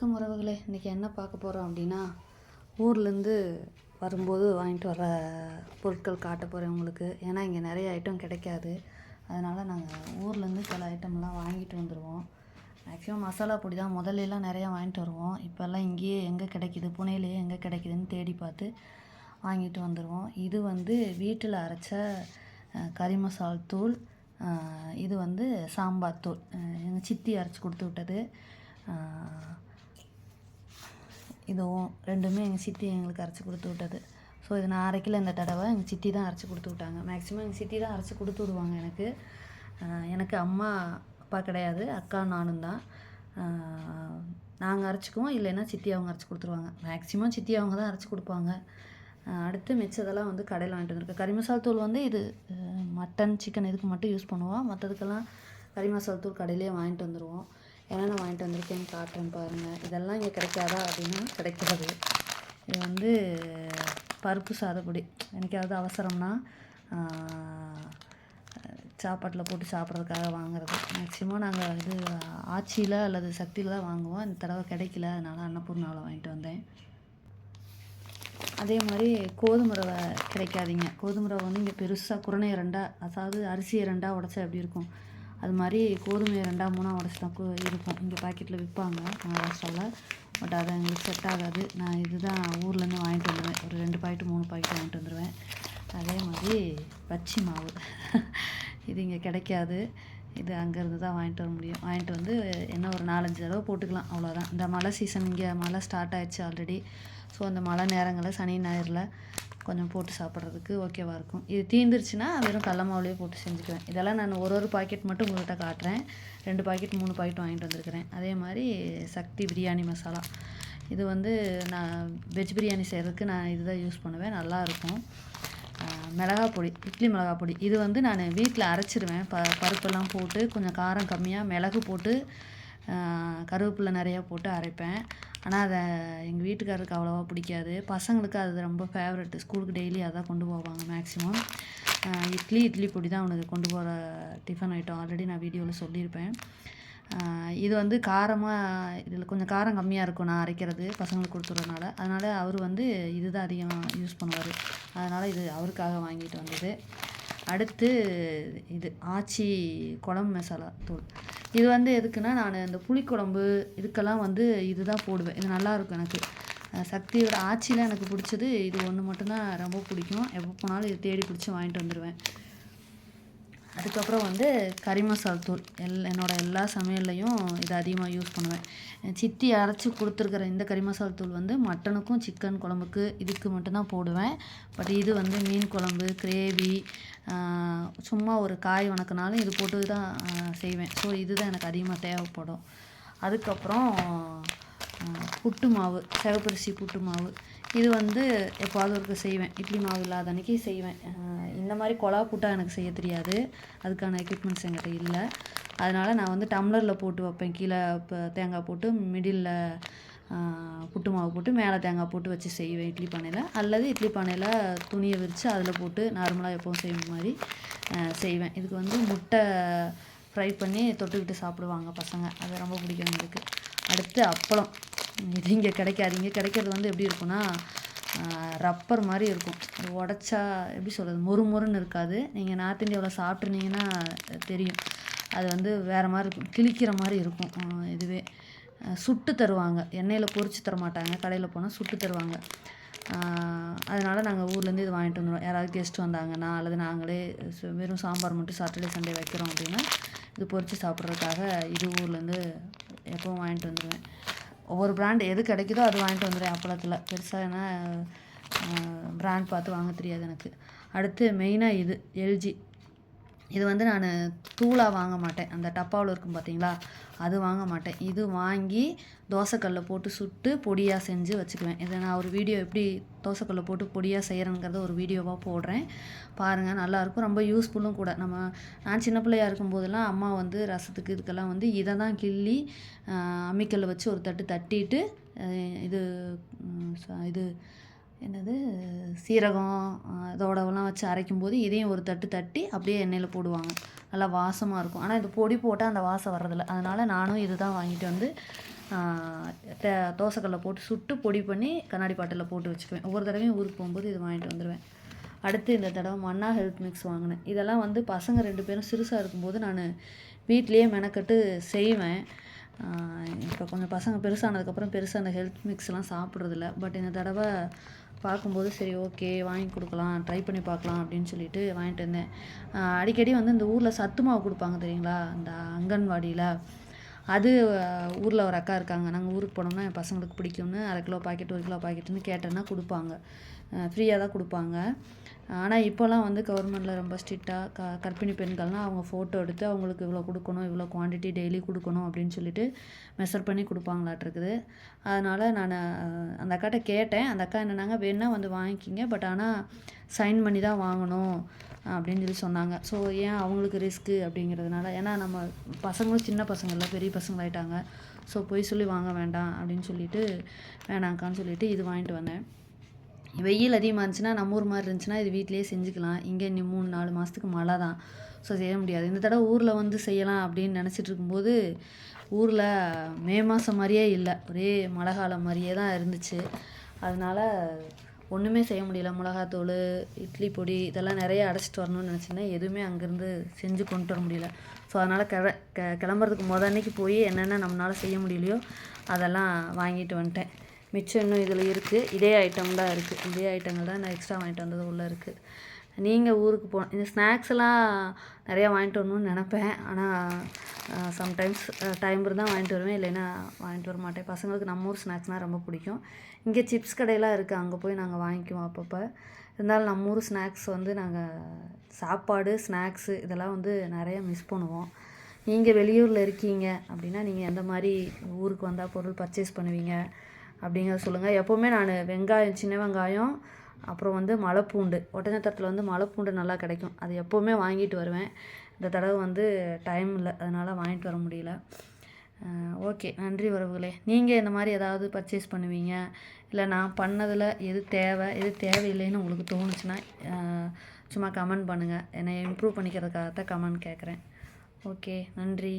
வணக்கம் உறவுகளே. இன்றைக்கி என்ன பார்க்க போகிறோம் அப்படின்னா ஊர்லேருந்து வரும்போது வாங்கிட்டு வர பொருட்கள் காட்ட போகிறேன் உங்களுக்கு. ஏன்னா இங்கே நிறைய ஐட்டம் கிடைக்காது. அதனால் நாங்கள் ஊர்லேருந்து சில ஐட்டம்லாம் வாங்கிட்டு வந்துடுவோம் மேக்ஸிமம் மசாலா பொடி தான். முதல்லலாம் நிறையா வாங்கிட்டு வருவோம். இப்போல்லாம் இங்கேயே எங்கே கிடைக்குது? புனேலேயே எங்கே கிடைக்குதுன்னு தேடி பார்த்து வாங்கிட்டு வந்துடுவோம் இது வந்து வீட்டில் அரைச்ச கறி மசால் தூள் இது வந்து சாம்பார் தூள். எங்கள் சித்தி அரைச்சி கொடுத்து விட்டது. இதுவும் ரெண்டுமே எங்கள் சித்தி எங்களுக்கு அரைச்சி கொடுத்து விட்டது. ஸோ இது நான் அரைக்கல இந்த தடவை எங்கள் சித்தி தான் அரைச்சி கொடுத்து விட்டாங்க. மேக்ஸிமம் எங்கள் சித்தி தான் அரைச்சி கொடுத்து விடுவாங்க எனக்கு. எனக்கு அம்மா அப்பா கிடையாது. அக்கா நானும் தான். நாங்கள் அரைச்சிக்குவோம். இல்லைன்னா சித்தி அவங்க அரைச்சி கொடுத்துருவாங்க. மேக்ஸிமம் சித்தி அவங்க தான் அரைச்சி கொடுப்பாங்க. அடுத்து மிச்சதெல்லாம் வந்து கடையில் வாங்கிட்டு வந்திருக்கேன் கறி மசால் தூள் வந்து இது மட்டன் சிக்கன் இதுக்கு மட்டும் யூஸ் பண்ணுவோம். மற்றதுக்கெல்லாம் கறி மசால் தூள் கடையிலேயே வாங்கிட்டு வந்துடுவோம் என்னென்ன வாங்கிட்டு வந்திருக்கேன்னு காட்டுறேன் பாருங்கள் இதெல்லாம் இங்கே கிடைக்காதா அப்படின்னா கிடைக்காது. இது வந்து பருப்பு சாதப்பொடி. எனக்காவது அவசரம்னா சாப்பாட்டில் போட்டு சாப்பிட்றதுக்காக வாங்குறது. மேக்ஸிமம் நாங்கள் இது ஆச்சியில் அல்லது சக்தியில் தான் வாங்குவோம். இந்த தடவை கிடைக்கல. அதனால் அன்னபூர்ணாவில் வாங்கிட்டு வந்தேன். அதே மாதிரி கோதுமை ரவை கிடைக்காதீங்க. கோதுமை ரவை வந்து இங்கே பெருசாக குரணை ரெண்டாக அதாவது அரிசியை ரெண்டாக உடச்சா எப்படி இருக்கும்? அது மாதிரி கோதுமையை ரெண்டாக மூணாக உடச்சி தான் இருக்கும். இங்கே பாக்கெட்டில் விற்பாங்க மகாராஷ்டிராவில் பட் அது எங்களுக்கு செட் ஆகாது. நான் இதுதான் ஊர்லேருந்து வாங்கிட்டு வந்துடுவேன் ஒரு ரெண்டு பாக்கெட்டு மூணு பாக்கெட் வாங்கிட்டு வந்துடுவேன் அதே மாதிரி பச்சி மாவு. இது இங்கே கிடைக்காது. இது அங்கேருந்து தான் வாங்கிட்டு வர முடியும். வாங்கிட்டு வந்து என்ன ஒரு நாலஞ்சு தடவை போட்டுக்கலாம். அவ்வளோதான் இந்த மழை சீசன் இங்கே மழை ஸ்டார்ட் ஆயிடுச்சு ஆல்ரெடி ஸோ அந்த மழை நேரங்களில் சனி ஞாயிறில் கொஞ்சம் போட்டு சாப்பிட்றதுக்கு ஓகேவாக இருக்கும். இது தீந்துருச்சுன்னா வெறும் கடல மாவுலேயே போட்டு செஞ்சுக்குவேன். இதெல்லாம் நான் ஒரு ஒரு பாக்கெட் மட்டும் உங்கள்கிட்ட காட்டுறேன். ரெண்டு பாக்கெட் மூணு பாக்கெட் வாங்கிட்டு வந்திருக்கிறேன். அதே மாதிரி சக்தி பிரியாணி மசாலா. இது வந்து நான் வெஜ் பிரியாணி செய்கிறதுக்கு நான் இதுதான் யூஸ் பண்ணுவேன். நல்லாயிருக்கும் மிளகா பொடி இட்லி மிளகா பொடி. இது வந்து நான் வீட்டில் அரைச்சிருவேன். ப பருப்பெல்லாம் போட்டு கொஞ்சம் காரம் கம்மியாக மிளகு போட்டு கருவேப்பிலை நிறையா போட்டு அரைப்பேன். ஆனால் அதை எங்கள் வீட்டுக்காரருக்கு அவ்வளோவா பிடிக்காது. பசங்களுக்கு அது ரொம்ப ஃபேவரெட்டு ஸ்கூலுக்கு டெய்லி அதான் கொண்டு போவாங்க மேக்ஸிமம் இட்லி இட்லி பொடி தான் அவனுக்கு கொண்டு போகிற டிஃபன் ஐட்டம் ஆல்ரெடி நான் வீடியோவில் சொல்லியிருப்பேன். இது வந்து காரமாக இதில் கொஞ்சம் காரம் கம்மியாக இருக்கும் நான் அரைக்கிறது பசங்களுக்கு கொடுத்துறதுனால. அதனால் அவர் வந்து இதுதான் அதிகம் யூஸ் பண்ணுவார். அதனால் இது அவருக்காக வாங்கிட்டு வந்தது. அடுத்து இது ஆச்சி குழம்பு மசாலா தூள். இது வந்து எதுக்குன்னா நான் இந்த புளிக்குழம்பு இதுக்கெல்லாம் வந்து இதுதான் போடுவேன். இது நல்லாயிருக்கும் எனக்கு. சக்தியோட ஆச்சியில் எனக்கு பிடிச்சது. இது ஒன்று மட்டும்தான் ரொம்ப பிடிக்கும். எப்போ போனாலும் இது தேடி பிடிச்சி வாங்கிட்டு வந்துடுவேன் அதுக்கப்புறம் வந்து கறி மசால் தூள். எல் என்னோடய எல்லா சமையல்லையும் இதை அதிகமாக யூஸ் பண்ணுவேன். சித்தி அரைச்சி கொடுத்துருக்குற இந்த கறி மசால் தூள் வந்து மட்டனுக்கும் சிக்கன் குழம்புக்கு இதுக்கு மட்டும்தான் போடுவேன். பட் இது வந்து மீன் குழம்பு கிரேவி சும்மா ஒரு காய் வணக்கினாலும் இது போட்டு தான் செய்வேன். ஸோ இதுதான் எனக்கு அதிகமாக தேவைப்படும். அதுக்கப்புறம் புட்டு மாவு சிவப்பரிசி புட்டு மாவு. இது வந்து எப்போது ஒருக்க செய்வேன். இட்லி மாவு இல்லாத அன்னைக்கு செய்வேன். இந்த மாதிரி கொலா புட்டா எனக்கு செய்ய தெரியாது. அதுக்கான எக்யூப்மெண்ட்ஸ் என்கிட்ட இல்லை. அதனால் நான் வந்து டம்ளரில் போட்டு வைப்பேன். கீழே இப்போ தேங்காய் போட்டு மிடில் புட்டு மாவு போட்டு மேலே தேங்காய் போட்டு வச்சு செய்வேன் இட்லி பானையில். அல்லது இட்லி பானையில் துணியை விரித்து அதில் போட்டு நார்மலாக எப்பவும் செய்யும் மாதிரி செய்வேன். இதுக்கு வந்து முட்டை ஃப்ரை பண்ணி தொட்டுக்கிட்டு சாப்பிடுவாங்க பசங்க. அது ரொம்ப பிடிக்கும் எங்களுக்கு அடுத்து அப்பளம். இது இங்கே கிடைக்காது. இங்கே கிடைக்கிறது வந்து எப்படி இருக்கும்னா ரப்பர் மாதிரி இருக்கும். அது உடச்சா எப்படி சொல்கிறது மொறு மொறுன்னு இருக்காது நீங்கள் நார்த் இந்தியாவில் சாப்பிட்ருந்தீங்கன்னா தெரியும். அது வந்து வேறு மாதிரி இருக்கும். கிழிக்கிற மாதிரி இருக்கும். இதுவே. சுட்டு தருவாங்க. எண்ணெயில் பொறிச்சு தர மாட்டாங்க. கடையில் போனால் சுட்டு தருவாங்க. அதனால் நாங்கள் ஊர்லேருந்து இது வாங்கிட்டு வந்துடுவோம் யாராவது கெஸ்ட் வந்தாங்கன்னா அல்லது நாங்களே வெறும் சாம்பார் மட்டும் சாட்டர்டே சண்டே வைக்கிறோம் அப்படின்னா இது பொறிச்சு சாப்பிட்றதுக்காக இது ஊர்லேருந்து எப்பவும் வாங்கிட்டு வந்துடுவேன் ஒவ்வொரு பிராண்ட் எது கிடைக்குதோ அது வாங்கிட்டு வந்துடுவேன் அப்பளத்தில். பெருசாக என்ன பிராண்ட் பார்த்து வாங்க தெரியாது எனக்கு. அடுத்து மெயினாக இது எல்ஜி இது வந்து நான் தூளாக வாங்க மாட்டேன். அந்த டப்பாவில் இருக்கும் பார்த்தீங்களா அது வாங்க மாட்டேன். இது வாங்கி தோசைக்கல்லில் போட்டு சுட்டு பொடியாக செஞ்சு வச்சுக்குவேன். இதை நான் ஒரு வீடியோ எப்படி தோசைக்கல்லில் போட்டு பொடியாக செய்கிறேங்கிறத ஒரு வீடியோவாக போடுறேன். பாருங்கள் நல்லாயிருக்கும். ரொம்ப யூஸ்ஃபுல்லும் கூட. நம்ம நான் சின்ன பிள்ளையாக இருக்கும்போதெல்லாம் அம்மா வந்து ரசத்துக்கு இதுக்கெல்லாம் வந்து இதை தான் கிள்ளி அம்மிக்கல்லை வச்சு ஒரு தட்டு தட்டிட்டு இது இது என்னது சீரகம் இதோடவெல்லாம் வச்சு அரைக்கும்போது இதையும் ஒரு தட்டு தட்டி அப்படியே எண்ணெயில் போடுவாங்க. நல்லா வாசமாக இருக்கும். ஆனால் இது பொடி போட்டால் அந்த வாசம் வர்றதில்ல. அதனால் நானும் இது தான் வாங்கிட்டு வந்து ஆஹ் தோசைக்கல்ல போட்டு சுட்டு பொடி பண்ணி கண்ணாடி பாட்டில் போட்டு வச்சுக்குவேன். ஒவ்வொரு தடவையும் ஊருக்கு போகும்போது இது வாங்கிட்டு வந்துடுவேன் அடுத்து இந்த தடவை மன்னா ஹெல்த் மிக்ஸ் வாங்கினேன். இதெல்லாம் வந்து பசங்க ரெண்டு பேரும் சிறுசாக இருக்கும்போது நான் வீட்லேயே மெனக்கட்டு செய்வேன். இப்போ கொஞ்சம் பசங்க பெருசானதுக்கப்புறம் பெருசாக அந்த ஹெல்த் மிக்ஸ்லாம் சாப்பிட்றதில்ல. பட் இந்த தடவை பார்க்கும்போது சரி ஓகே வாங்கி கொடுக்கலாம் ட்ரை பண்ணி பார்க்கலாம் அப்படின்னு சொல்லிட்டு வாங்கிட்டு வந்தேன். அடிக்கடி வந்து இந்த ஊரில் சத்து மாவு கொடுப்பாங்க தெரியுங்களா? இந்த அங்கன்வாடியில். அது ஊரில் ஒரு அக்கா இருக்காங்க. நாங்கள் ஊருக்கு போனோம்னா என் பசங்களுக்கு பிடிக்கும்னு அரை கிலோ பாக்கெட் ஒரு கிலோ பாக்கெட்டுன்னு கேட்டேன்னா கொடுப்பாங்க. ஃப்ரீயாக தான் கொடுப்பாங்க. ஆனால் இப்போல்லாம் வந்து கவர்மெண்ட்டில் ரொம்ப ஸ்ட்ரிக்டாக க கர்ப்பிணி பெண்கள்னால் அவங்க ஃபோட்டோ எடுத்து அவங்களுக்கு இவ்வளோ கொடுக்கணும் இவ்வளோ குவான்டிட்டி டெய்லி கொடுக்கணும் அப்படின்னு சொல்லிட்டு மெஷர் பண்ணி கொடுப்பாங்களாட்டிருக்குது அதனால் நான் அந்த அக்காட்ட கேட்டேன். அந்த அக்கா என்னன்னாங்க வேணா வந்து வாங்கிக்கிங்க பட் ஆனால் சைன் பண்ணி தான் வாங்கணும் அப்படின்னு சொல்லி சொன்னாங்க. ஸோ ஏன் அவங்களுக்கு ரிஸ்க்கு அப்படிங்கிறதுனால ஏன்னா நம்ம பசங்களும் சின்ன பசங்கள்ல இல்லை பெரிய பசங்களாயிட்டாங்க. ஸோ போய் சொல்லி வாங்க வேண்டாம் அப்படின்னு சொல்லிட்டு வேணாக்கான்னு சொல்லிட்டு இது வாங்கிட்டு வந்தேன். வெயில் அதிகமாக இருந்துச்சுன்னா நம்ம ஊர் மாதிரி இருந்துச்சுன்னா இது வீட்டிலேயே செஞ்சுக்கலாம். இங்கே இன்னும் மூணு நாலு மாதத்துக்கு மழை தான். ஸோ செய்ய முடியாது. இந்த தடவை ஊரில் வந்து செய்யலாம் அப்படின்னு நினச்சிட்டு இருக்கும்போது ஊரில் மே மாதம் மாதிரியே இல்லை. ஒரே மழை காலம் மாதிரியே தான் இருந்துச்சு. அதனால் ஒன்றுமே செய்ய முடியல. மிளகாத்தூள் இட்லி பொடி இதெல்லாம் நிறைய அடைச்சிட்டு வரணும்னு நினச்சிருந்தேன். எதுவுமே அங்கேருந்து செஞ்சு கொண்டு வர முடியல. ஸோ அதனால் கிள க கிளம்புறதுக்கு முத அன்னைக்கு போய் என்னென்ன நம்மளால் செய்ய முடியலையோ அதெல்லாம் வாங்கிட்டு வந்துட்டேன். மிச்சம் இன்னும் இதில் இருக்குது இதே ஐட்டம் தான் இருக்குது இதே ஐட்டங்கள் தான் நான் எக்ஸ்ட்ரா வாங்கிட்டு வந்தது உள்ளே இருக்குது நீங்கள் ஊருக்கு போ இந்த ஸ்நாக்ஸ் எல்லாம் நிறையா வாங்கிட்டு வரணும்னு நினப்பேன். ஆனால் சம்டைம்ஸ் டைம் இருந்தால் வாங்கிட்டு வருவேன். இல்லைன்னா வாங்கிட்டு வர மாட்டேன். பசங்களுக்கு நம்ம ஊர் ஸ்நாக்ஸ்னால் ரொம்ப பிடிக்கும். இங்கே சிப்ஸ் கடையெல்லாம் இருக்குது அங்கே போய் நாங்கள் வாங்கிக்குவோம் அப்பப்போ. இருந்தாலும் நம்ம ஊர் ஸ்நாக்ஸ் வந்து நாங்கள் சாப்பாடு ஸ்நாக்ஸு இதெல்லாம் வந்து நிறைய மிஸ் பண்ணுவோம். நீங்கள் வெளியூரில் இருக்கீங்க அப்படின்னா நீங்கள் எந்த மாதிரி ஊருக்கு வந்தால் பொருள் பர்ச்சேஸ் பண்ணுவீங்க? அப்படிங்கிறத சொல்லுங்கள் எப்போவுமே நான் வெங்காயம் சின்ன வெங்காயம் அப்புறம் வந்து மலைப்பூண்டு. ஒட்டஞ்சத்திரத்தில் வந்து மலைப்பூண்டு நல்லா கிடைக்கும். அது எப்போவுமே வாங்கிட்டு வருவேன். இந்த தடவை வந்து டைம் இல்லை. அதனால் வாங்கிட்டு வர முடியல. ஓகே நன்றி உறவுகளே. நீங்கள் இந்த மாதிரி ஏதாவது பர்ச்சேஸ் பண்ணுவீங்க? இல்லை நான் பண்ணதில் எது தேவை? எது தேவையில்லைன்னு உங்களுக்கு தோணுச்சுன்னா சும்மா கமெண்ட் பண்ணுங்கள் என்னை இம்ப்ரூவ் பண்ணிக்கிறதுக்காக தான் கமெண்ட் கேட்குறேன் ஓகே நன்றி.